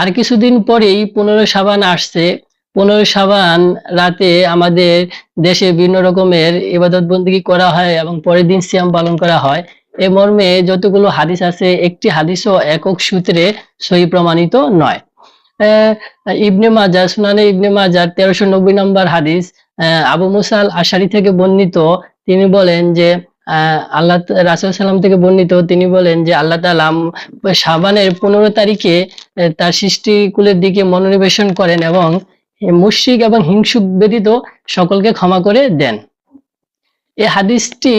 আর কিছুদিন পরেই পনেরো সাবান আসছে। পনেরো সাবান রাতে আমাদের দেশে বিভিন্ন রকমের ইবাদত বন্দী করা হয় এবং পরের দিন সিয়াম পালন করা হয়। এ মর্মে যতগুলো হাদিস আছে, একটি হাদিসও একক সূত্রে সহি প্রমাণিত নয়। ইবনে মাজা সুনানে ইবনে মাজার তেরোশো নব্বই নম্বর হাদিস আবু মুসাল আশারি থেকে বর্ণিত। তিনি বলেন যে আল্লাহ রাসুল সাল্লাম থেকে বর্ণিত। তিনি বলেন যে, আল্লাহ তাআলা সাবানের পনেরো তারিখে তার সৃষ্টিকুলের দিকে মনোনিবেশন করেন এবং মুশরিক এবং হিংসুক ব্যতীত সকলকে ক্ষমা করে দেন। এই হাদিসটি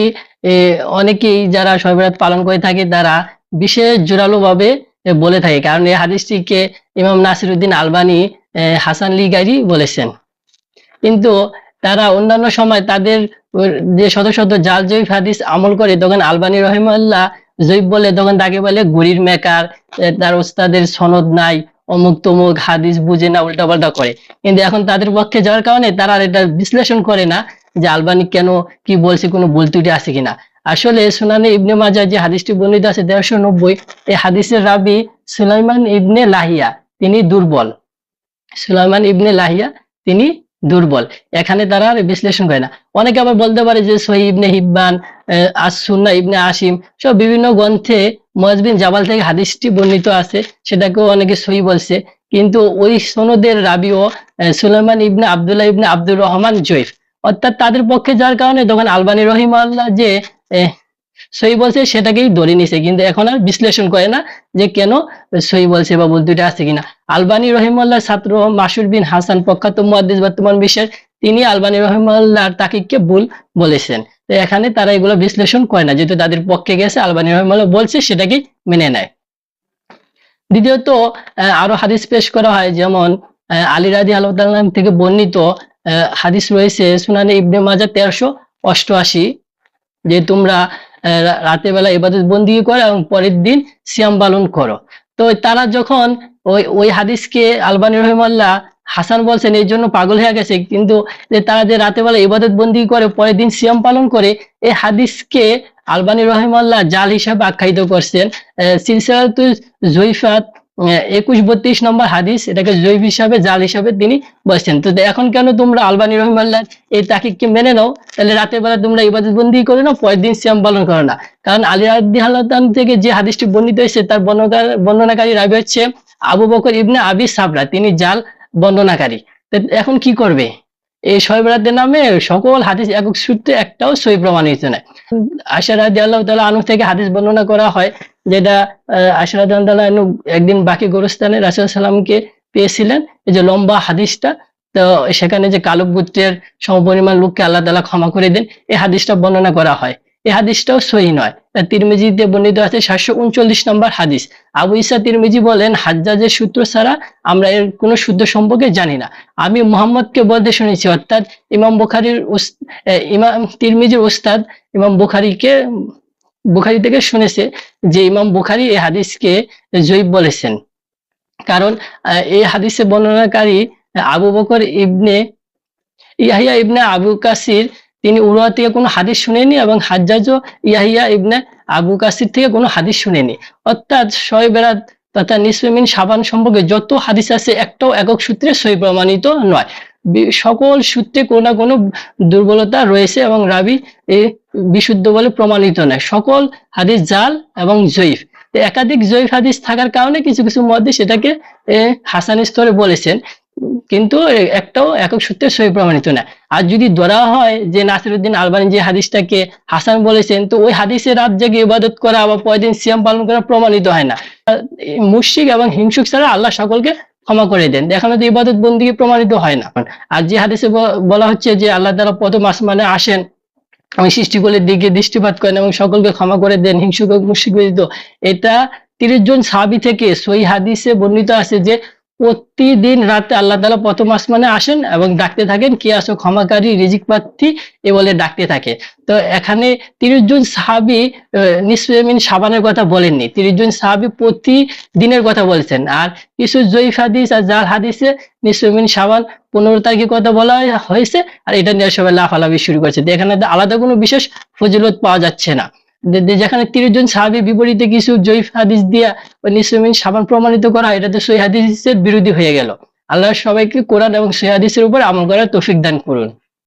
অনেকেই যারা শবে পালন করে থাকে তারা বিশেষ জোরালো ভাবে বলে থাকে। কারণ এই হাদিসটিকে ইমাম নাসিরুদ্দিন আলবানি এ, হাসান লিগারি বলেছেন। কিন্তু তারা অন্যান্য সময় তাদের যে শত শত জাল জয়ীফ হাদিস আমল করে তখন আলবানী রহিমাল্লাহ জয়ীফ বলে তখন তাকে বলে গুড়ির মেকার তার ওস্তাদের সনদ নাই, অমুক তমুক হাদিস বুঝে না, উল্টাপাল্টা করে। কিন্তু এখন তাদের পক্ষে যাওয়ার কারণে তারা এটা বিশ্লেষণ করে না যে আলবানি কেন, কি বলছে, কোনো ভুল ত্রুটি আছে কিনা। আসলে সুনানে ইবনে মাজা যে হাদিসটি বর্ণিত আছে দেড়শো নব্বই এই হাদিসের রাবি সুলাইমান ইবনে লাহিয়া, তিনি দুর্বল। সুলাইমান ইবনে লাহিয়া, তিনি দুর্বল। এখানে তারা বিশ্লেষণ করে না। অনেকে আবার বলতে পারে যে সহি ইবনে হিব্বান আসুন্না ইবনে আসিম সব বিভিন্ন গ্রন্থে মজবিন জাবাল থেকে হাদিসটি বর্ণিত আছে সেটাকেও অনেকে সহি বলছে। কিন্তু ওই সনদের রাবিও আহ, Sulaiman ibn Abdullah ibn Abdur Rahman জৈফ। অর্থাৎ তাদের পক্ষে যার কারণে তখন আলবানী রহিম আল্লাহ যে সহি বলছে সেটাকেই ধরে নিছে, কিন্তু এখন আর বিশ্লেষণ করে না যে কেন সই বলছে বা বলতে আছে কিনা। আলবানী রহিমাল্লাহ ছাত্র মাসুর বিন হাসান প্রখ্যাত মুহাদ্দিস বর্তমান বিশ্বের, তিনি আলবানী রহিমাল্লাহর তাকিককে ভুল বলেছেন। তো এখানে তারা এগুলো বিশ্লেষণ করে না, যেহেতু তাদের পক্ষে গেছে, আলবানী রহিমাল্লাহ বলছে সেটাকেই মেনে নেয়। দ্বিতীয়ত আরও হাদিস পেশ করা হয়, যেমন আলী রাজি আল্লাহ থেকে বর্ণিত হাদিস রয়েছে সুনানে ইবনে মাজা তেরোশো অষ্টআশি, যে তোমরা রাতের বেলা ইবাদত বন্দি করো এবং পরের দিন সিয়াম পালন করো। তো তারা যখন ওই ওই হাদিসকে আলবানী রহিমাল্লাহ হাসান বলছেন, এই জন্য পাগল হয়ে গেছে। কিন্তু তারা যে রাতের বেলা ইবাদত বন্দি করে, পরের দিন সিয়াম পালন করে, এই হাদিসকে আলবানী রহিমাল্লাহ জাল হিসাবে আখ্যায়িত করছেন। সিলসিলাতুল জয়ফাত একুশ, বত্রিশ নম্বর হাদিস, এটাকে জৈব হিসাবে, জাল হিসাবে তিনি বলছেন তো এখন কেন তোমরা আলবানি রহিমাল্লাহ এই তাকিককে মেনে নাও? তাহলে রাতের বেলা তোমরা ইবাদত বন্দি করে নাও, পরের দিন সিয়াম পালন করো না। কারণ আলী রাদি আল্লাহ থেকে যে হাদিসটি বর্ণিত হয়েছে, তার বর্ণনা- বর্ণনাকারী রাবি হচ্ছে আবু বকর ইবনে আবি সাবরা। তিনি জাল বর্ণনাকারী। এখন কি করবে? এই শয়বরাতের নামে সকল হাদিস একক সূত্রে একটাও সই প্রমাণিত নয় আশা রাজি আল্লাহ তালা আনু থেকে হাদিস বর্ণনা করা হয় যেটা আহ, আশা রাজি আল্লাহ আনহু একদিন বাকি গোরস্থানে রাসুল সাল্লামকে পেয়েছিলেন এই যে লম্বা হাদিসটা তো সেখানে যে কালো গোত্রের সমপরিমাণ লোককে আল্লাহ তালা ক্ষমা করে দেন এই হাদিসটা বর্ণনা করা হয়। এই হাদিসটাও সহি নয়। তিরমিজিতে বর্ণিত আছে সাতশো উনচল্লিশ নম্বর হাদিস। আবু ইসা তিরমিজি বলেন হাজ্জাজের সূত্র ছাড়া আমরা এর কোনো শুদ্ধ সম্পর্কে জানি না। আমি মোহাম্মদকে বলতে শুনেছি অর্থাৎ ইমাম বুখারির ইমাম তিরমিজির ওস্তাদ ইমাম বুখারিকে বুখারি থেকে শুনেছে যে ইমাম বুখারি এই হাদিসকে জয়ীব বলেছেন। কারণ এই হাদিসে বর্ণনাকারী আবু বকর ইবনে, ইয়াহিয়া ইবনে আবু কাসির, তিনি উরওয়া থেকে কোনো হাদিস শুনেনি এবং হাজ্জাজও ইয়াহিয়া ইবনে আবু কাসির থেকে কোনো হাদিস শুনেনি অর্থাৎ বেরাত তথা নিসমিন সাবান সম্পর্কে যত হাদিস আছে একটাও একক সূত্রে সই প্রমাণিত নয়। সকল সূত্রে কোনো না কোনো দুর্বলতা রয়েছে এবং রাবি এ বিশুদ্ধ বলে প্রমাণিত নয়। সকল হাদিস জাল এবং জয়ীফ। একাধিক জয়ীফ হাদিস থাকার কারণে কিছু কিছু মধ্যে সেটাকে হাসান স্তরে বলেছেন, কিন্তু একটাও একক সূত্রে সই প্রমাণিত না আর যদি ধরা হয় যে নাসিরুদ্দিন আলবানি যে হাদিসটাকে হাসান বলেছেন, তো ওই হাদিসের রাত জেগে ইবাদত করা বা পয়দিন সিয়াম পালন করা প্রমাণিত হয় না। মুশিক এবং হিংসুক ছাড়া আল্লাহ সকলকে ক্ষমা করে দেন। দেখানো তো ইবাদত বন্দিকে প্রমাণিত হয় না। আর যে হাদিসে বলা হচ্ছে যে আল্লাহ তারা প্রথম আসমানে আসেন, এবং সৃষ্টিগুলির দিকে দৃষ্টিপাত করেন এবং সকলকে ক্ষমা করে দেন, হিংসুক মুসিক এটা তিরিশ জন সাবি থেকে সই হাদিসে বর্ণিত আছে যে প্রতিদিন রাতে আল্লাহ তালা প্রথম আসমানে আসেন এবং ডাকতে থাকেন, কে আসো ক্ষমাকারী, রিজিক প্রার্থী এ বলে ডাকতে থাকে। তো এখানে তিরিশ জন সাহাবি নিসমিন সাবানের কথা বলেননি, তিরিশ জন সাহাবি প্রতিদিনের কথা বলছেন। আর কিছু জয়ীফ হাদিস আর জাল হাদিসে নিসমিন সাবান পনেরো তারিখের কথা বলা হয়েছে, আর এটা নিয়ে সবাই লাফালাফি শুরু করেছে। এখানে আলাদা কোনো বিশেষ ফজিলত পাওয়া যাচ্ছে না। যেখানে তিরিশ জন সাহাবি বিপরীতে কিছু জৈফ হাদিস দিয়া নিসমিন সাবান প্রমাণিত করা এটা তো সৈহাদিসের হাদিসের বিরোধী হয়ে গেল। আল্লাহ সবাইকে কোরআন এবং সৈহাদিসের হাদিসের উপর আমল করার তৌফিক দান করুন।